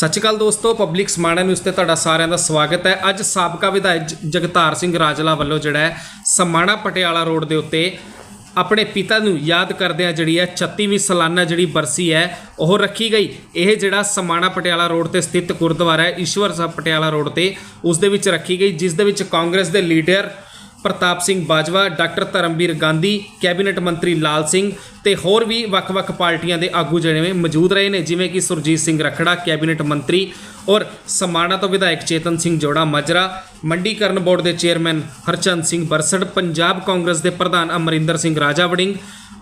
ਸਤਿ ਸ਼੍ਰੀ ਅਕਾਲ ਦੋਸਤੋ public Samana news ਤੇ ਤੁਹਾਡਾ ਸਾਰਿਆਂ ਦਾ ਸਵਾਗਤ ਹੈ। ਅੱਜ ਸਾਬਕਾ ਵਿਧਾਇਕ ਜਗਤਾਰ ਸਿੰਘ ਰਾਜਲਾ ਵੱਲੋਂ ਜਿਹੜਾ ਹੈ, ਸਮਾਣਾ ਪਟਿਆਲਾ ਰੋਡ ਦੇ ਉੱਤੇ ਆਪਣੇ ਪਿਤਾ ਨੂੰ ਯਾਦ ਕਰਦਿਆਂ ਜਿਹੜੀ ਹੈ 36ਵੀਂ ਸਾਲਾਨਾ ਜਿਹੜੀ ਬਰਸੀ ਹੈ, ਉਹ ਰੱਖੀ ਗਈ। ਇਹ ਜਿਹੜਾ ਸਮਾਣਾ ਪਟਿਆਲਾ ਰੋਡ ਤੇ ਸਥਿਤ ਗੁਰਦੁਆਰਾ ਹੈ, ਈਸ਼ਵਰ ਸਾਹਿਬ ਪਟਿਆਲਾ ਰੋਡ ਤੇ, ਉਸ ਦੇ ਵਿੱਚ ਰੱਖੀ ਗਈ, ਜਿਸ ਦੇ ਵਿੱਚ ਕਾਂਗਰਸ ਦੇ leader Pratap Singh Bajwa, doctor Dharamvir Gandhi, cabinet ਮੰਤਰੀ ਲਾਲ ਸਿੰਘ ਤੇ ਹੋਰ ਵੀ ਵੱਖ-ਵੱਖ ਪਾਰਟੀਆਂ ਦੇ ਆਗੂ ਜਿਹੜੇ ਨੇ ਮੌਜੂਦ ਰਹੇ ਨੇ, ਜਿਵੇਂ ਕਿ ਸੁਰਜੀਤ ਸਿੰਘ ਰਖੜਾ, ਕੈਬਨਿਟ ਮੰਤਰੀ ਔਰ ਸਮਾਣਾ ਤੋਂ ਵਿਧਾਇਕ ਚੇਤਨ ਸਿੰਘ ਜੋੜਾ ਮਾਜਰਾ, ਮੰਡੀਕਰਨ ਬੋਰਡ ਦੇ ਚੇਅਰਮੈਨ ਹਰਚੰਦ ਸਿੰਘ ਬਰਸੜ, ਪੰਜਾਬ ਕਾਂਗਰਸ ਦੇ ਪ੍ਰਧਾਨ ਅਮਰਿੰਦਰ ਸਿੰਘ ਰਾਜਾ ਵੜਿੰਗ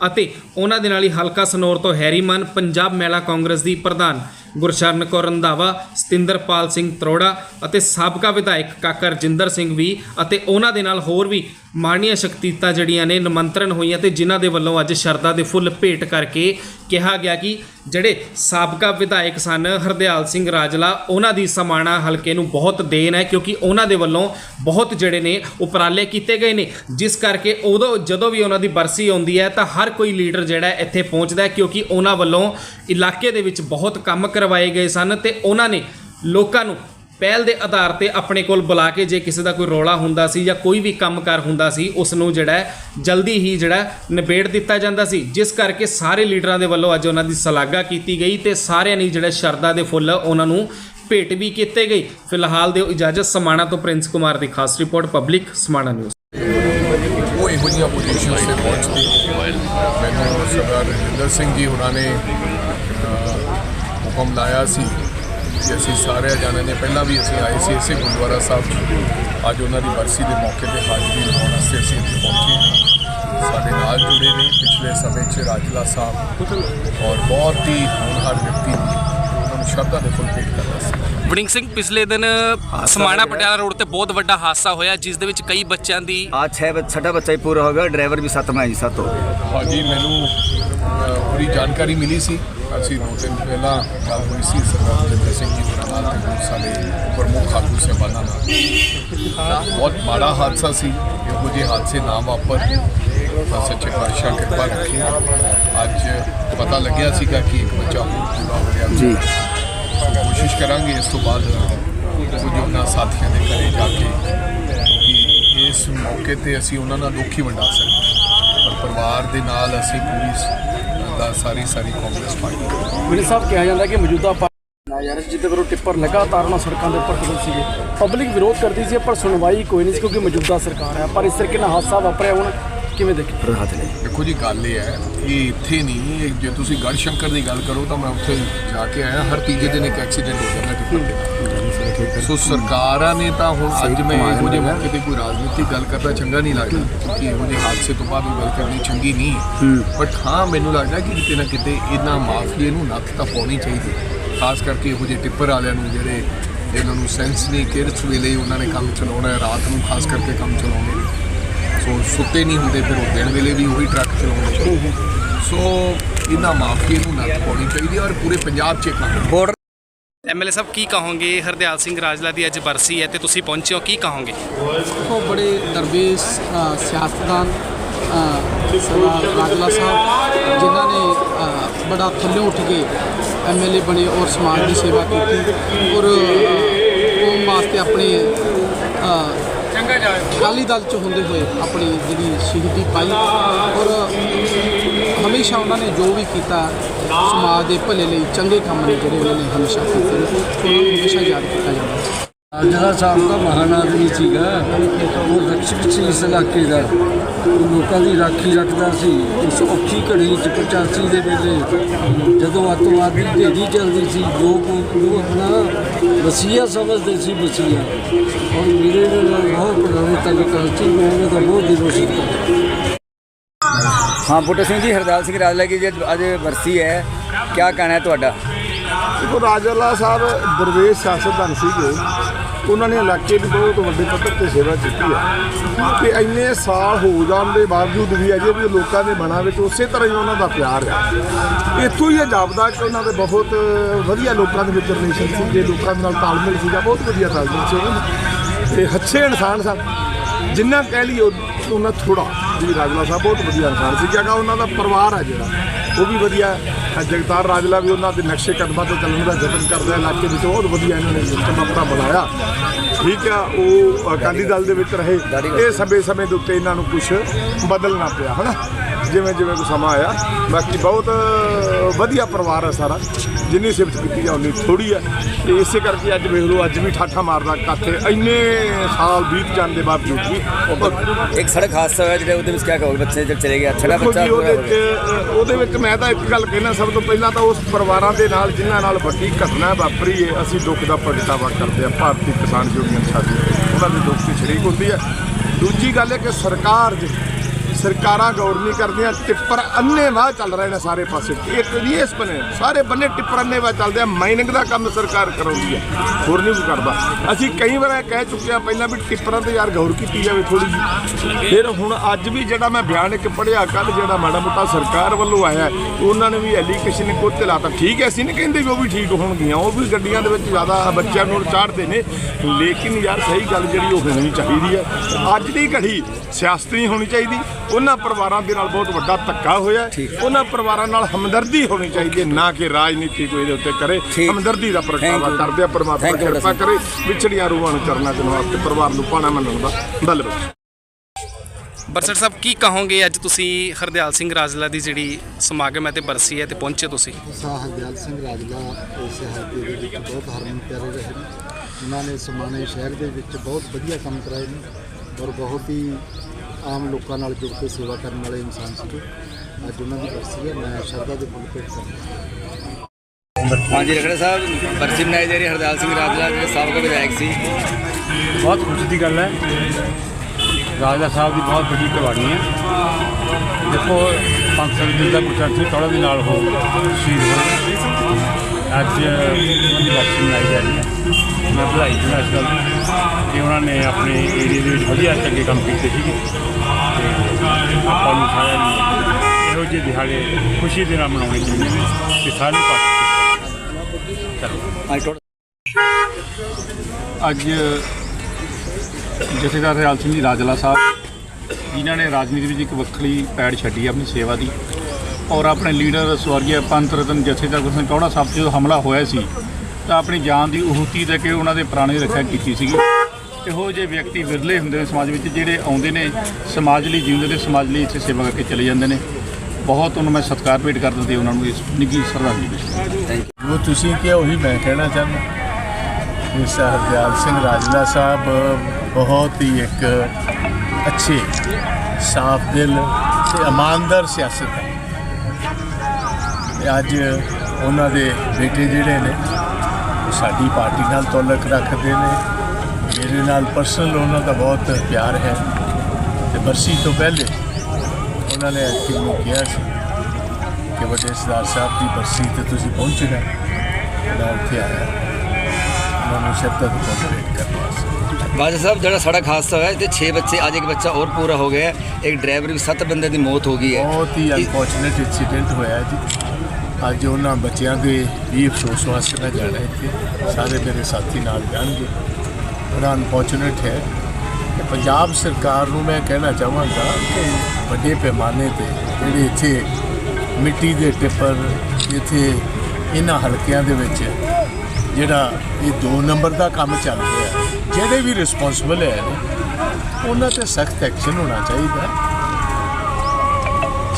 ਅਤੇ ਉਹਨਾਂ ਦੇ ਨਾਲ ਹੀ ਹਲਕਾ ਸਨੌਰ ਤੋਂ ਹੈਰੀਮਨ ਪੰਜਾਬ ਮਹਿਲਾ ਕਾਂਗਰਸ ਦੀ ਪ੍ਰਧਾਨ ਗੁਰਸ਼ਰਨ ਕੌਰ ਰੰਧਾਵਾ, ਸਤਿੰਦਰਪਾਲ ਸਿੰਘ ਤਰੋੜਾ ਅਤੇ ਸਾਬਕਾ ਵਿਧਾਇਕ ਕਾਕਾ ਰਜਿੰਦਰ ਸਿੰਘ ਵੀ ਅਤੇ ਉਹਨਾਂ ਦੇ ਨਾਲ ਹੋਰ ਵੀ ਮਾਣੀਆਂ ਸ਼ਖਸੀਅਤਾਂ ਜਿਹੜੀਆਂ ਨੇ ਨਿਮੰਤਰਣ ਹੋਈਆਂ ਤੇ ਜਿਨ੍ਹਾਂ ਦੇ ਵੱਲੋਂ ਅੱਜ ਸ਼ਰਧਾ ਦੇ ਫੁੱਲ ਭੇਟ ਕਰਕੇ ਕਿਹਾ ਗਿਆ ਕਿ ਜਿਹੜੇ ਸਾਬਕਾ ਵਿਧਾਇਕ ਸਨ ਹਰਦਿਆਲ ਸਿੰਘ ਰਾਜਲਾ, ਉਹਨਾਂ ਦੀ ਸਮਾਣਾ ਹਲਕੇ ਨੂੰ ਬਹੁਤ ਦੇਣ ਹੈ ਕਿਉਂਕਿ ਉਹਨਾਂ ਦੇ ਵੱਲੋਂ ਬਹੁਤ ਜਿਹੜੇ ਨੇ ਉਪਰਾਲੇ ਕੀਤੇ ਗਏ ਨੇ। ਜਿਸ ਕਰਕੇ ਉਦੋਂ ਜਦੋਂ ਵੀ ਉਹਨਾਂ ਦੀ ਬਰਸੀ ਆਉਂਦੀ ਹੈ ਤਾਂ ਹਰ ਕੋਈ ਲੀਡਰ ਜਿਹੜਾ ਇੱਥੇ ਪਹੁੰਚਦਾ ਹੈ ਕਿਉਂਕਿ ਉਹਨਾਂ ਵੱਲੋਂ ਇਲਾਕੇ ਦੇ ਵਿੱਚ ਬਹੁਤ ਕੰਮ ਕਰਵਾਏ ਗਏ ਸਨ ਤੇ ਉਹਨਾਂ ਨੇ ਲੋਕਾਂ ਨੂੰ ਪਹਿਲ ਦੇ ਆਧਾਰ ਤੇ ਆਪਣੇ ਕੋਲ ਬੁਲਾ ਕੇ ਜੇ ਕਿਸੇ ਦਾ ਕੋਈ ਰੌਲਾ ਹੁੰਦਾ ਸੀ ਜਾਂ ਕੋਈ ਵੀ ਕੰਮਕਾਰ ਹੁੰਦਾ ਸੀ ਉਸ ਨੂੰ ਜਿਹੜਾ ਜਲਦੀ ਹੀ ਜਿਹੜਾ ਨਿਬੇੜ ਦਿੱਤਾ ਜਾਂਦਾ ਸੀ। ਜਿਸ ਕਰਕੇ ਸਾਰੇ ਲੀਡਰਾਂ ਦੇ ਵੱਲੋਂ ਅੱਜ ਉਹਨਾਂ ਦੀ ਸ਼ਲਾਘਾ ਕੀਤੀ ਗਈ ਤੇ ਸਾਰਿਆਂ ਨੇ ਜਿਹੜਾ ਸ਼ਰਧਾ ਦੇ ਫੁੱਲ ਉਹਨਾਂ ਨੂੰ ਭੇਟ ਵੀ ਕੀਤੇ ਗਏ। ਫਿਲਹਾਲ ਦਿਓ ਇਜਾਜ਼ਤ ਸਮਾਣਾ ਤੋਂ ਪ੍ਰਿੰਸ ਕੁਮਾਰ ਦੀ ਖਾਸ ਰਿਪੋਰਟ, ਪਬਲਿਕ ਸਮਾਣਾ ਨਿਊਜ਼। ਉਹ ਇਹੋ ਜਿਹੀਆਂ ਪੋਜੀਸ਼ਨਸ ਤੇ ਪਹੁੰਚਦੀ ਮੈਨੂੰ ਸਰਦਾਰ ਰਜਿੰਦਰ ਸਿੰਘ ਜੀ, ਉਹਨਾਂ ਨੇ ਹੁਕਮ ਲਾਇਆ ਸੀ ਕਿ ਅਸੀਂ ਸਾਰੇ ਜਾਣੇ ਨੇ, ਪਹਿਲਾਂ ਵੀ ਅਸੀਂ ਆਏ ਸੀ ਇਸੇ ਗੁਰਦੁਆਰਾ ਸਾਹਿਬ ਅੱਜ ਉਹਨਾਂ ਦੀ ਬਰਸੀ ਦੇ ਮੌਕੇ ਤੇ ਹਾਜ਼ਰੀ ਲਗਾਉਣ ਵਾਸਤੇ ਅਸੀਂ ਇੱਥੇ ਪਹੁੰਚੇ ਸਾਡੇ ਨਾਲ ਜੁੜੇ ਨੇ ਪਿਛਲੇ ਸਮੇਂ 'ਚ ਰਾਜਲਾ ਸਾਹਿਬ। ਔਰ ਬਹੁਤ ਹੀ ਹੋਣਹਾਰ ਵਿਅਕਤੀ ਸ਼ਰਧਾ ਸਿੰਘ ਪਿਛਲੇ ਦਿਨ ਸਮਾਣਾ ਪਟਿਆਲਾ ਰੋਡ ਤੇ ਬਹੁਤ ਵੱਡਾ ਹਾਦਸਾ ਹੋਇਆ ਜਿਸ ਦੇ ਵਿੱਚ ਕਈ ਬੱਚਿਆਂ ਦੀ ਆ 6 ਛਟਾ ਬੱਚਾ ਹੀ ਪੂਰਾ ਹੋ ਗਿਆ ਡਰਾਈਵਰ ਵੀ ਸੱਤਵਾਂ ਹੀ ਸੱਤ ਹੋ ਗਿਆ। ਹਾਂਜੀ ਮੈਨੂੰ ਪੂਰੀ ਜਾਣਕਾਰੀ ਮਿਲੀ ਸੀ। ਅਸੀਂ ਦੋ ਦਿਨ ਪਹਿਲਾਂ ਗੱਲ ਹੋਈ ਸੀ ਸਰਦਾਰ ਜੰਦਰ ਸਿੰਘ ਜੀ ਦੇ ਨਾਲ ਤੇ ਬਹੁਤ ਸਾਰੇ ਪ੍ਰਮੁੱਖ ਆਗੂ ਸਹਿਬਾਨਾਂ ਨਾਲ। ਬਹੁਤ ਮਾੜਾ ਹਾਦਸਾ ਸੀ ਇਹੋ ਜਿਹੇ ਹਾਦਸੇ ਨਾ ਵਾਪਰ। ਤਾਂ ਸੱਚੇ ਪਾਤਸ਼ਾਹ ਕਿਰਪਾ ਰੱਖੀ। ਅੱਜ ਪਤਾ ਲੱਗਿਆ ਸੀਗਾ ਕਿ ਇੱਕ ਬੱਚਾ ਪੂਰਾ ਹੋ ਗਿਆ। ਜੀ। ਕੋਸ਼ਿਸ਼ ਕਰਾਂਗੇ ਇਸ ਤੋਂ ਬਾਅਦ ਕੁਝ ਉਹਨਾਂ ਸਾਥੀਆਂ ਦੇ ਘਰੇ ਜਾ ਕੇ ਕਿ ਇਸ ਮੌਕੇ ਤੇ ਅਸੀਂ ਉਹਨਾਂ ਨਾਲ ਦੁੱਖ ਹੀ ਵੰਡਾ ਸਕਦੇ ਪਰ ਪਰਿਵਾਰ ਦੇ ਨਾਲ ਅਸੀਂ ਪੂਰੀ ਦਾ ਸਾਰੀ ਸਾਰੀ ਕਾਂਗਰਸ ਪਾਰਟੀ ਮੇਰੇ ਸਾਹਿਬ ਕਿਹਾ ਜਾਂਦਾ ਕਿ ਮੌਜੂਦਾ ਪਾ- ਨਾ ਜਿੱਦੇ ਵੱਲੋਂ ਟਿੱਪਰ ਲਗਾਤਾਰ ਉਹਨਾਂ ਸੜਕਾਂ ਦੇ ਉੱਪਰ ਖੜੇ ਸੀਗੇ। ਪਬਲਿਕ ਵਿਰੋਧ ਕਰਦੀ ਸੀ, ਪਰ ਸੁਣਵਾਈ ਕੋਈ ਨਹੀਂ ਸੀ ਕਿਉਂਕਿ ਮੌਜੂਦਾ ਸਰਕਾਰ ਹੈ। ਪਰ ਇਸ ਤਰੀਕੇ ਨਾਲ ਹਾਦਸਾ ਵਾਪਰਿਆ ਹੁਣ। ਕਿਵੇਂ ਦੇਖੀ? ਪ੍ਰਧਾਤ ਨੇ ਦੇਖੋ ਜੀ ਗੱਲ ਇਹ ਹੈ ਕਿ ਇੱਥੇ ਨਹੀਂ ਜੇ ਤੁਸੀਂ ਗੜ ਸ਼ੰਕਰ ਦੀ ਗੱਲ ਕਰੋ ਤਾਂ ਮੈਂ ਉੱਥੇ ਜਾ ਕੇ ਆਇਆ। ਹਰ ਤੀਜੇ ਦਿਨ ਇੱਕ ਐਕਸੀਡੈਂਟ ਹੋ ਜਾਂਦਾ ਟਿੱਪਰ ਸੋ ਸਰਕਾਰਾਂ ਨੇ ਤਾਂ ਹੁਣ ਅੱਜ ਮੈਂ ਇਹੋ ਜਿਹੇ ਮੌਕੇ ਤੇ ਕੋਈ ਰਾਜਨੀਤਿਕ ਗੱਲ ਕਰਦਾ ਚੰਗਾ ਨਹੀਂ ਲੱਗਦਾ। ਕਿ ਇਹੋ ਜਿਹੇ ਹਾਦਸੇ ਤੋਂ ਬਾਅਦ ਉਹ ਗੱਲ ਕਰਨੀ ਚੰਗੀ ਨਹੀਂ। ਬਟ ਹਾਂ ਮੈਨੂੰ ਲੱਗਦਾ ਕਿ ਕਿਤੇ ਨਾ ਕਿਤੇ ਇਹਨਾਂ ਮਾਫੀਏ ਨੂੰ ਨੱਥ ਤਾਂ ਪਾਉਣੀ ਚਾਹੀਦੀ ਖਾਸ ਕਰਕੇ ਇਹੋ ਜਿਹੇ ਟਿੱਪਰ ਵਾਲਿਆਂ ਨੂੰ ਜਿਹੜੇ ਇਹਨਾਂ ਨੂੰ ਸੈਂਸ ਨਹੀਂ ਕਿਹੜੇ ਵੇਲੇ ਉਹਨਾਂ ਨੇ ਕੰਮ ਚਲਾਉਣਾ ਹੈ ਰਾਤ ਨੂੰ ਖਾਸ ਕਰਕੇ ਕੰਮ ਚਲਾਉਣੇ ਸੋ ਸੁੱਤੇ ਨਹੀਂ ਹੁੰਦੇ ਫਿਰ ਉਹ ਦਿਨ ਵੇਲੇ ਵੀ ਉਹੀ ਟਰੱਕ ਚਲਾਉਂਦੇ ਸੋ ਇਹਨਾਂ ਮਾਫੀਏ ਨੂੰ ਨੱਥ ਪਾਉਣੀ ਚਾਹੀਦੀ ਔਰ ਪੂਰੇ ਪੰਜਾਬ 'ਚ ਇੱਕ ਬਾਰਡਰ ਐਮਐਲਏ ਸਾਹਿਬ ਕੀ ਕਹੋਗੇ? ਹਰਦਿਆਲ ਸਿੰਘ ਰਾਜਲਾ ਦੀ ਅੱਜ ਬਰਸੀ ਹੈ ਤੇ ਤੁਸੀਂ ਪਹੁੰਚੇ ਹੋ ਕੀ ਕਹੋਗੇ? ਉਹ ਬੜੇ ਦਰਬੇਸ ਸਿਆਸਤਦਾਨ ਸਰਦਾਰ ਰਾਜਲਾ ਸਾਹਿਬ ਜਿਨ੍ਹਾਂ ਨੇ ਬੜਾ ਥੱਲੇ ਉੱਠ ਕੇ ਐਮਐਲਏ ਬਣੇ ਔਰ ਸਮਾਜ ਦੀ ਸੇਵਾ ਕੀਤੀ ਔਰ ਉਹ ਵਾਸਤੇ ਆਪਣੇ ਅ, ਅਕਾਲੀ ਦਲ ਚ ਹੁੰਦੇ ਹੋਏ ਆਪਣੀ ਜਿਹੜੀ ਸ਼ਹੀਦੀ ਪਾਈ ਔਰ ਹਮੇਸ਼ਾ ਉਹਨਾਂ ਨੇ ਜੋ ਵੀ ਕੀਤਾ ਸਮਾਜ ਦੇ ਭਲੇ ਲਈ ਚੰਗੇ ਕੰਮ ਨੇ ਜਿਹੜੇ ਉਹਨਾਂ ਨੇ ਹਮੇਸ਼ਾ ਕੀਤੇ ਨੇ ਉਹਨਾਂ ਨੂੰ ਹਮੇਸ਼ਾ ਯਾਦ ਕੀਤਾ ਜਾਂਦਾ ਜਿਹੜਾ ਸਾਹਿਬ ਦਾ ਮਹਾਨ ਆਦਮੀ ਸੀਗਾ ਉਹ ਰਕਸ਼ਕ ਸੀ ਇਸ ਇਲਾਕੇ ਦਾ। ਲੋਕਾਂ ਦੀ ਰਾਖੀ ਰੱਖਦਾ ਸੀ ਉਸ ਔਖੀ ਘੜੀ ਚ 85 ਦੇ ਵੇਲੇ ਜਦੋਂ ਅਤਵਾਦੀ ਤੇਜ਼ੀ ਚੱਲਦੀ ਸੀ ਲੋਕ ਉਹਨੂੰ ਆਪਣਾ ਵਸੀਆ ਸਮਝਦੇ ਸੀ ਵਸੀਆ। ਔਰ ਮੇਰੇ ਨਾਲ ਬਹੁਤ ਪੁਰਾਣੇ ਤਲਕਾ ਸੀ ਮੈਂ ਉਹਨਾਂ ਬਹੁਤ ਦਿਲੋਂ ਸ਼ੁਕਰ ਹਾਂ ਬੁੱਟੇ ਸਿੰਘ ਜੀ ਹਰਦਾਲ ਸਿੰਘ ਰਾਜਲਾ ਕੀ ਜੇ ਅੱਜ ਵਰਸੀ ਹੈ। ਕੀ ਕਹਿਣਾ ਹੈ ਤੁਹਾਡਾ? ਦੇਖੋ ਰਾਜਲਾ ਸਾਹਿਬ ਦਰਵੇਸ਼ ਸਿਆਸਤਦਾਨ ਸੀਗੇ। ਉਹਨਾਂ ਨੇ ਇਲਾਕੇ ਦੀ ਬਹੁਤ ਵੱਡੇ ਪੱਧਰ ਤੇ ਸੇਵਾ ਕੀਤੀ ਹੈ। ਤੇ ਇੰਨੇ ਸਾਲ ਹੋ ਜਾਣ ਦੇ ਬਾਵਜੂਦ ਵੀ ਅਜੇ ਵੀ ਲੋਕਾਂ ਦੇ ਮਨਾਂ ਵਿੱਚ ਉਸੇ ਤਰ੍ਹਾਂ ਹੀ ਉਹਨਾਂ ਦਾ ਪਿਆਰ ਹੈ। ਇੱਥੋਂ ਹੀ ਇਹ ਜਾਪਦਾ ਕਿ ਉਹਨਾਂ ਦੇ ਬਹੁਤ ਵਧੀਆ ਲੋਕਾਂ ਦੇ ਵਿੱਚ ਰਿਲੇਸ਼ਨ ਸੀ, ਜੇ ਲੋਕਾਂ ਦੇ ਨਾਲ ਤਾਲਮੇਲ ਸੀਗਾ ਬਹੁਤ ਵਧੀਆ ਤਾਲਮੇਲ ਸੀ ਉਹਨਾਂ ਦਾ। ਤੇ ਅੱਛੇ ਇਨਸਾਨ ਸਨ। ਜਿੰਨਾ ਕਹਿ ਲਈ ਉਹਨਾਂ ਥੋੜਾ ਜੀ ਰਾਜਲਾ ਸਾਹਿਬ ਬਹੁਤ ਵਧੀਆ ਇਨਸਾਨ ਸੀ। ਕਿਉਂਕਿ ਉਹਨਾਂ ਦਾ ਪਰਿਵਾਰ ਹੈ ਜਿਹੜਾ। ਉਹ ਵੀ ਵਧੀਆ ਹੈ। ਜਗਤਾਰ ਰਾਜਲਾ ਵੀ ਉਹਨਾਂ ਦੇ ਨਕਸ਼ੇ ਕਦਮਾਂ ਤੇ ਚੱਲਣ ਦਾ ਯਤਨ ਕਰਦਾ ਹੈ, ਇਲਾਕੇ ਵਿੱਚ ਬਹੁਤ ਵਧੀਆ ਇਹਨਾਂ ਨੇ ਸਿਸਟਮ ਆਪਣਾ ਬਣਾਇਆ। ਠੀਕ ਆ, ਉਹ ਅਕਾਲੀ ਦਲ ਦੇ ਵਿੱਚ ਰਹੇ, ਇਹ ਸਮੇਂ ਸਮੇਂ ਦੇ ਉੱਤੇ ਇਹਨਾਂ ਨੂੰ ਕੁਝ ਬਦਲਣਾ ਪਿਆ, ਹਨਾ? ਜਿਵੇਂ ਜਿਵੇਂ ਕੋ ਸਮਾਂ ਆਇਆ ਬਾਕੀ ਬਹੁਤ ਵਧੀਆ ਪਰਿਵਾਰ ਹੈ ਸਾਰਾ। ਜਿੰਨੀ ਸਿਫਤ ਕੀਤੀ ਜਾ ਉਨੀ ਥੋੜੀ ਹੈ ਤੇ ਇਸੇ ਕਰਕੇ ਅੱਜ ਵੇਖ ਲਓ ਅੱਜ ਵੀ ਠਾਠਾ ਮਾਰਦਾ ਕੱਥੇ ਇੰਨੇ ਸਾਲ ਬੀਤ ਜਾਣ ਦੇ ਬਾਵਜੂਦ ਵੀ ਇੱਕ ਸੜਕ ਹਾਦਸਾ ਹੋਇਆ ਜਿਹੜੇ ਉਹਦੇ ਵਿੱਚ ਕੀ ਕਹੋਗੇ? ਬੱਚੇ ਜਦ ਚਲੇ ਗਿਆ ਛੜਾ ਬੱਚਾ ਉਹਦੇ ਵਿੱਚ ਉਹਦੇ ਵਿੱਚ ਮੈਂ ਤਾਂ ਇੱਕ ਗੱਲ ਕਹਿਣਾ ਸਭ ਤੋਂ ਪਹਿਲਾਂ ਤਾਂ ਉਸ ਪਰਿਵਾਰਾਂ ਦੇ ਨਾਲ ਜਿਨ੍ਹਾਂ ਨਾਲ ਵੱਡੀ ਘਟਨਾ ਵਾਪਰੀ ਹੈ ਅਸੀਂ ਦੁੱਖ ਦਾ ਪ੍ਰਗਟਾਵਾ ਕਰਦੇ ਹਾਂ ਭਾਰਤੀ ਕਿਸਾਨ ਯੂਨੀਅਨ ਸਾਡੀ। ਉਹਨਾਂ ਦੇ ਦੁੱਖ 'ਚ ਸ਼ਰੀਕ ਹੁੰਦੀ ਹੈ। ਦੂਜੀ ਗੱਲ ਹੈ ਕਿ ਸਰਕਾਰ ਜੀ ਸਰਕਾਰਾਂ ਗੌਰ ਨਹੀਂ ਕਰਦੀਆਂ, ਟਿੱਪਰ ਅੰਨੇਵਾਹ ਚੱਲ ਰਹੇ ਨੇ ਸਾਰੇ ਪਾਸੇ। ਇਹ ਨਹੀਂ ਇਸ ਬਨੇ ਸਾਰੇ ਬੰਨੇ ਟਿੱਪਰ ਅੰਨੇਵਾਹ ਚੱਲਦੇ ਆ ਮਾਈਨਿੰਗ ਦਾ ਕੰਮ ਸਰਕਾਰ ਕਰਾਉਂਦੀ ਹੈ ਹੋਰ ਨਹੀਂ ਕੋਈ ਕਰਦਾ। ਅਸੀਂ ਕਈ ਵਾਰ ਕਹਿ ਚੁੱਕੇ ਆ ਪਹਿਲਾਂ ਵੀ ਟਿੱਪਰਾਂ ਤੇ ਯਾਰ ਗੌਰ ਕੀਤੀ ਜਾਵੇ ਥੋੜੀ ਜਿਹੀ। ਫਿਰ ਹੁਣ ਅੱਜ ਵੀ ਜਿਹੜਾ ਮੈਂ ਬਿਆਨ ਇੱਕ ਪੜਿਆ ਕੱਲ ਜਿਹੜਾ ਮਾੜਾ ਮੋਟਾ ਸਰਕਾਰ ਵੱਲੋਂ ਆਇਆ, ਉਹਨਾਂ ਨੇ ਵੀ ਐਲੀਕੇਸ਼ਨ ਕੋਤੇ ਤੇ ਲਾਤਾ। ਠੀਕ ਹੈ, ਅਸੀਂ ਨਹੀਂ ਕਹਿੰਦੇ ਵੀ ਉਹ ਵੀ ਠੀਕ ਹੋਣਗੀਆਂ, ਉਹ ਵੀ ਗੱਡੀਆਂ ਦੇ ਵਿੱਚ ਜ਼ਿਆਦਾ ਬੱਚਿਆਂ ਨੂੰ ਚਾੜਦੇ ਨੇ। ਲੇਕਿਨ ਯਾਰ ਸਹੀ ਗੱਲ ਜਿਹੜੀ ਉਹ ਹੋਣੀ ਚਾਹੀਦੀ ਹੈ। ਅੱਜ ਦੀ ਘੜੀ ਸਿਆਸਤ ਨਹੀਂ ਹੋਣੀ ਚਾਹੀਦੀ। ਉਹਨਾਂ ਪਰਿਵਾਰਾਂ ਦੇ ਨਾਲ ਬਹੁਤ ਵੱਡਾ ਧੱਕਾ ਹੋਇਆ। ਹੈ। ਉਹਨਾਂ ਪਰਿਵਾਰਾਂ ਨਾਲ ਹਮਦਰਦੀ ਹੋਣੀ ਚਾਹੀਦੀ ਹੈ ਨਾ ਕਿ ਰਾਜਨੀਤੀ ਕੋਈ ਇਹਦੇ ਉੱਤੇ ਕਰੇ। ਹਮਦਰਦੀ ਦਾ ਪ੍ਰਗਟਾਵਾ. ਕਰਦੇ ਆ ਪਰਮਾਤਮਾ ਕਿਰਪਾ ਕਰੇ। ਵਿਛੜੀਆਂ ਰੂਹਾਂ ਨੂੰ ਚਰਨਾਂ ਦੇ ਵਾਸਤੇ ਪਰਿਵਾਰ ਨੂੰ ਪਾਣਾ ਮੰਨਣ ਦਾ ਬਲ ਬਖਸ਼ੇ ਬਰਸਰ ਸਾਹਿਬ ਕੀ ਕਹੋਗੇ ਅੱਜ ਤੁਸੀਂ ਹਰਦਿਆਲ ਸਿੰਘ ਰਾਜਲਾ ਦੀ ਜਿਹੜੀ ਸਮਾਗਮ ਹੈ ਤੇ ਬਰਸੀ ਹੈ ਤੇ ਪਹੁੰਚੇ ਤੁਸੀਂ? ਸਾਹ ਹਰਦਿਆਲ ਸਿੰਘ ਰਾਜਲਾ ਇਸ ਹਲਕੇ ਦੇ ਵਿੱਚ ਬਹੁਤ ਹਰਮਨ ਪਿਆਰੇ ਰਹੇ ਨੇ। ਉਹਨਾਂ ਨੇ ਸਮਾਣੇ ਸ਼ਹਿਰ ਦੇ ਵਿੱਚ ਬਹੁਤ ਵਧੀਆ ਕੰਮ ਕਰਾਏ ਨੇ ਔਰ ਬਹੁਤ ਹੀ ਆਮ ਲੋਕਾਂ ਨਾਲ ਜੁੜ ਕੇ ਸੇਵਾ ਕਰਨ ਵਾਲੇ ਇਨਸਾਨ ਸੀਗੇ। ਅੱਜ ਉਹਨਾਂ ਦੀ ਬਰਸੀ ਹੈ ਮੈਂ ਸ਼ਰਧਾ ਦੇ ਫੁੱਲ ਭੇਟ ਕਰਦਾ ਹਾਂਜੀ ਰਖੜਾ ਸਾਹਿਬ ਬਰਸੀ ਮਨਾਈ ਜਾ ਰਹੀ ਹੈ ਹਰਦਿਆਲ ਸਿੰਘ ਰਾਜਲਾ ਜਿਹੜੇ ਸਾਬਕਾ ਵਿਧਾਇਕ ਸੀ। ਬਹੁਤ ਖੁਸ਼ੀ ਦੀ ਗੱਲ ਹੈ। ਰਾਜਾ ਸਾਹਿਬ ਦੀ ਬਹੁਤ ਵੱਡੀ ਕੁਰਬਾਨੀ ਹੈ। ਦੇਖੋ ਪੰਜ ਸੌ ਦਿਨ ਦਾ ਪੁੱਤਰ ਸੀ ਥੋੜਾ ਵੀ ਨਾਲ ਹੋ ਸ਼ਹੀਦ ਹੋਏ ਅੱਜ ਉਹਨਾਂ ਦੀ ਬਰਸੀ ਮਨਾਈ ਜਾ ਰਹੀ ਹੈ। ਮੈਂ ਵਧਾਈ ਦਿੰਦਾ ਇਸ ਗੱਲ ਉਹਨਾਂ ਨੇ ਆਪਣੇ ਏਰੀਏ ਦੇ ਵਿੱਚ ਵਧੀਆ ਚੰਗੇ ਕੰਮ ਕੀਤੇ ਸੀਗੇ। ਤੇ ਆਪਾਂ ਨੂੰ ਸਾਰਿਆਂ ਨੂੰ ਇਹੋ ਜਿਹੇ ਦਿਹਾੜੇ ਖੁਸ਼ੀ ਦੇ ਨਾਲ ਮਨਾਉਣੇ ਚਾਹੀਦੇ ਨੇ ਕਿ ਸਾਰੇ ਪਾਸੇ ਚਲੋ। ਅੱਜ ਜਥੇਦਾਰ ਹਰਿਆਲ ਸਿੰਘ ਜੀ ਰਾਜਲਾ ਸਾਹਿਬ, ਜਿਨ੍ਹਾਂ ਨੇ ਰਾਜਨੀਤੀ ਵਿੱਚ ਇੱਕ ਵੱਖਰੀ ਪੈੜ ਛੱਡੀ ਆਪਣੀ ਸੇਵਾ ਦੀ ਔਰ ਆਪਣੇ ਲੀਡਰ ਸਵਰਗੀ ਪੰਥ ਰਤਨ ਜਥੇਦਾਰ ਗੁਰਸਨ ਚੌੜਾ ਸਾਹਿਬ ਤੇ ਜਦੋਂ ਹਮਲਾ ਹੋਇਆ ਸੀ ਤਾਂ ਆਪਣੀ ਜਾਨ ਦੀ ਉਹੂਤੀ ਦੇ ਕੇ ਉਹਨਾਂ ਦੇ ਪ੍ਰਾਣ ਰੱਖਿਆ ਕੀਤੀ ਸੀਗੀ। ਇਹੋ ਜਿਹੇ ਵਿਅਕਤੀ ਵਿਰਲੇ ਹੁੰਦੇ ਨੇ ਸਮਾਜ ਵਿੱਚ ਜਿਹੜੇ ਆਉਂਦੇ ਨੇ ਸਮਾਜ ਲਈ ਜਿਉਂਦੇ ਨੇ ਸਮਾਜ ਲਈ ਇੱਥੇ ਸੇਵਾ ਕਰਕੇ ਚਲੇ ਜਾਂਦੇ ਨੇ। ਬਹੁਤ ਉਹਨਾਂ ਮੈਂ ਸਤਿਕਾਰ ਭੇਟ ਕਰਦਾ ਤੇ ਉਹਨਾਂ ਨੂੰ ਇਸ ਨਿੱਘੀ ਸ਼ਰਧਾਂਜਲੀ ਕਰਦਾ ਉਹ ਤੁਸੀਂ ਕਿਹਾ ਉਹੀ ਮੈਂ ਕਹਿਣਾ ਚਾਹੁੰਦਾ। ਇਸ ਹਰਦਿਆਲ ਸਿੰਘ ਰਾਜਲਾ ਸਾਹਿਬ ਬਹੁਤ ਹੀ ਇੱਕ ਅੱਛੇ ਸਾਫ਼ ਦਿਲ ਤੇ ਇਮਾਨਦਾਰ ਸਿਆਸਤ ਹੈ। ਅੱਜ ਉਹਨਾਂ ਦੇ ਬੇਟੇ ਜਿਹੜੇ ਨੇ ਉਹ ਸਾਡੀ ਪਾਰਟੀ ਨਾਲ ਤਾਲੁਕ ਰੱਖਦੇ ਨੇ। ਮੇਰੇ ਨਾਲ ਪਰਸਨਲ ਉਹਨਾਂ ਦਾ ਬਹੁਤ ਪਿਆਰ ਹੈ ਤੇ ਬਰਸੀ ਤੋਂ ਪਹਿਲੇ ਉਹਨਾਂ ਨੇ ਮੈਨੂੰ ਕਿਹਾ ਸੀ ਕਿ ਵੱਡੇ ਸਰਦਾਰ ਸਾਹਿਬ ਦੀ ਬਰਸੀ ਤੇ ਤੁਸੀਂ ਪਹੁੰਚਣਾ ਮੈਂ ਉੱਥੇ ਆਇਆ। ਉਹਨਾਂ ਨੂੰ ਸ਼ਬਦਾਂ ਤੋਂ ਕੰਪਲੀਟ ਕਰਨਾ ਬਾਜਾ ਸਾਹਿਬ ਜਿਹੜਾ ਸੜਕ ਹਾਦਸਾ ਹੋਇਆ ਤੇ 6 ਬੱਚੇ ਅੱਜ ਇੱਕ ਬੱਚਾ ਹੋਰ ਪੂਰਾ ਹੋ ਗਿਆ ਹੈ। ਇੱਕ ਡਰਾਈਵਰ ਵੀ 7 ਬੰਦੇ ਦੀ ਮੌਤ ਹੋ ਗਈ ਹੈ। ਬਹੁਤ ਹੀ ਅਨਫੋਰਚੂਨੇਟ ਇਨਸੀਡੈਂਟ ਹੋਇਆ ਜੀ। ਅੱਜ ਉਹਨਾਂ ਬੱਚਿਆਂ ਦੇ ਵੀ ਅਫਸੋਸ ਵਾਸਤੇ ਮੈਂ ਜਾਣਾ ਇੱਥੇ। ਸਾਰੇ ਮੇਰੇ ਸਾਥੀ ਨਾਲ ਜਾਣਗੇ। ਬੜਾ ਅਨਫੋਰਚੂਨੇਟ ਹੈ ਕਿ ਪੰਜਾਬ ਸਰਕਾਰ ਨੂੰ ਮੈਂ ਕਹਿਣਾ ਚਾਹਾਂਗਾ ਕਿ ਵੱਡੇ ਪੈਮਾਨੇ ਤੇ ਜਿਹੜੇ ਇੱਥੇ ਮਿੱਟੀ ਦੇ ਟਿੱਪਰ, ਇੱਥੇ ਇਹਨਾਂ ਹਲਕਿਆਂ ਦੇ ਵਿੱਚ ਜਿਹੜਾ ਇਹ ਦੋ ਨੰਬਰ ਦਾ ਕੰਮ ਚੱਲ ਰਿਹਾ ਜਿਹੜੇ ਵੀ ਰਿਸਪੌਂਸਿਬਲ ਹੈ, ਉਹਨਾਂ ਤੇ ਸਖਤ ਐਕਸ਼ਨ ਹੋਣਾ ਚਾਹੀਦਾ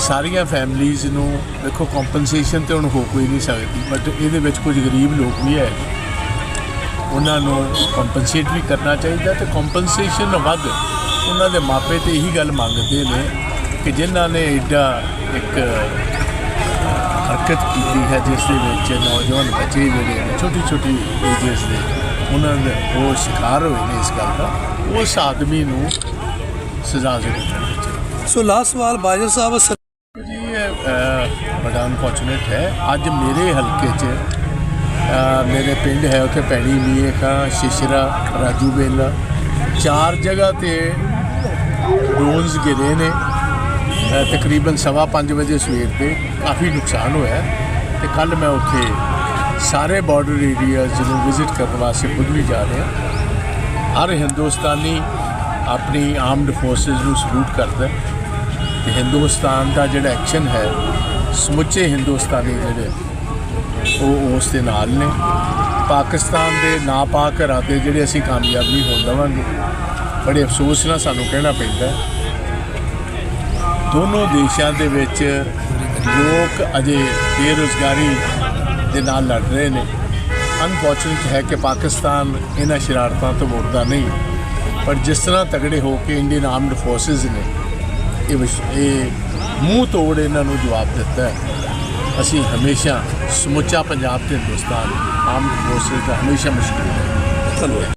ਸਾਰੀਆਂ ਫੈਮਲੀਆਂ ਨੂੰ ਦੇਖੋ ਕੰਪਨਸੇਸ਼ਨ ਤੇ ਹੁਣ ਹੋ ਕੋਈ ਨਹੀਂ ਸਕਦੀ ਬਟ ਇਹਦੇ ਵਿੱਚ ਕੁਝ ਗਰੀਬ ਲੋਕ ਵੀ ਹੈ। ਉਹਨਾਂ ਨੂੰ ਕੰਪਨਸੇਟ ਵੀ ਕਰਨਾ ਚਾਹੀਦਾ ਤੇ ਕੰਪਨਸੇਸ਼ਨ ਵੱਧ ਉਹਨਾਂ ਦੇ ਮਾਪੇ ਤੇ ਇਹੀ ਗੱਲ ਮੰਗਦੇ ਨੇ ਕਿ ਜਿਨ੍ਹਾਂ ਨੇ ਐਡਾ ਇੱਕ ਹਰਕਤ ਕੀਤੀ ਹੈ ਜਿਸ ਦੇ ਵਿੱਚ ਨੌਜਵਾਨ ਬੱਚੇ ਜਿਹੜੇ ਨੇ ਛੋਟੀ ਛੋਟੀ ਏਜਸ ਦੇ ਉਹਨਾਂ ਦੇ ਉਹ ਸ਼ਿਕਾਰ ਹੋਏ ਨੇ ਇਸ ਗੱਲ ਦਾ ਉਸ ਆਦਮੀ ਨੂੰ ਸਜ਼ਾ ਜ਼ਰੂਰ ਮਿਲਣੀ ਚਾਹੀਦੀ ਸੋ ਲਾਸਟ ਸਵਾਲ ਬਾਜਰ ਸਾਹਿਬ ਜੀ ਬੜਾ ਅਨਫੋਰਚੂਨੇਟ ਹੈ। ਅੱਜ ਮੇਰੇ ਹਲਕੇ 'ਚ ਮੇਰੇ ਪਿੰਡ ਹੈ ਉੱਥੇ ਪੈਣੀ ਮੀਏ ਖਾਂ ਸ਼ਿਸ਼ਰਾ, ਰਾਜੂ ਬੇਲਾ। ਚਾਰ ਜਗ੍ਹਾ ਤੇ ਡਰੋਨਸ ਗਿਰੇ ਨੇ। ਤਕਰੀਬਨ ਸਵਾ ਪੰਜ ਵਜੇ ਸਵੇਰ 'ਤੇ ਕਾਫੀ ਨੁਕਸਾਨ ਹੋਇਆ ਹੈ ਤੇ ਕੱਲ ਮੈਂ ਉੱਥੇ ਸਾਰੇ ਬਾਰਡਰ ਏਰੀਆਜ਼ ਨੂੰ ਵਿਜ਼ਿਟ ਕਰਨ ਵਾਸਤੇ ਖੁਦ ਵੀ ਜਾ ਰਿਹਾ ਹਰ ਹਿੰਦੁਸਤਾਨੀ ਆਪਣੀ ਆਰਮਡ ਫੋਰਸਸ ਨੂੰ ਸਲੂਟ ਕਰਦਾ ਹੈ। ਤੇ ਹਿੰਦੁਸਤਾਨ ਦਾ ਜਿਹੜਾ ਐਕਸ਼ਨ ਹੈ, ਸਮੁੱਚੇ ਹਿੰਦੁਸਤਾਨੀ ਜਿਹੜੇ ਉਹ ਉਸ ਦੇ ਨਾਲ ਨੇ। ਪਾਕਿਸਤਾਨ ਦੇ ਨਾਪਾਕ ਇਰਾਦੇ ਜਿਹੜੇ ਅਸੀਂ ਕਾਮਯਾਬ ਨਹੀਂ ਹੋਣ ਦੇਵਾਂਗੇ। ਬੜੇ ਅਫਸੋਸ ਨਾਲ ਸਾਨੂੰ ਕਹਿਣਾ ਪੈਂਦਾ ਦੋਨੋਂ ਦੇਸ਼ਾਂ ਦੇ ਵਿੱਚ ਲੋਕ ਅਜੇ ਬੇਰੁਜ਼ਗਾਰੀ ਦੇ ਨਾਲ ਲੜ ਰਹੇ ਨੇ। ਅਨਫੋਰਚੂਨੇਟ ਹੈ ਕਿ ਪਾਕਿਸਤਾਨ ਇਹਨਾਂ ਸ਼ਰਾਰਤਾਂ ਤੋਂ ਮੁੜਦਾ ਨਹੀਂ। ਪਰ ਜਿਸ ਤਰ੍ਹਾਂ ਤਗੜੇ ਹੋ ਕੇ ਇੰਡੀਅਨ ਆਰਮਡ ਫੋਰਸਸ ਨੇ, ਇਹ ਇਹ ਮੂੰਹ ਤੋੜ ਇਹਨਾਂ ਨੂੰ ਜਵਾਬ ਦਿੱਤਾ ਹੈ। ਅਸੀਂ ਹਮੇਸ਼ਾ ਸਮੁੱਚਾ ਪੰਜਾਬ ਤੇ ਹਿੰਦੁਸਤਾਨ ਆਰਮਡ ਫੋਰਸਸ ਦਾ ਹਮੇਸ਼ਾ ਮੁਸ਼ਕਿਲ ਹੈ।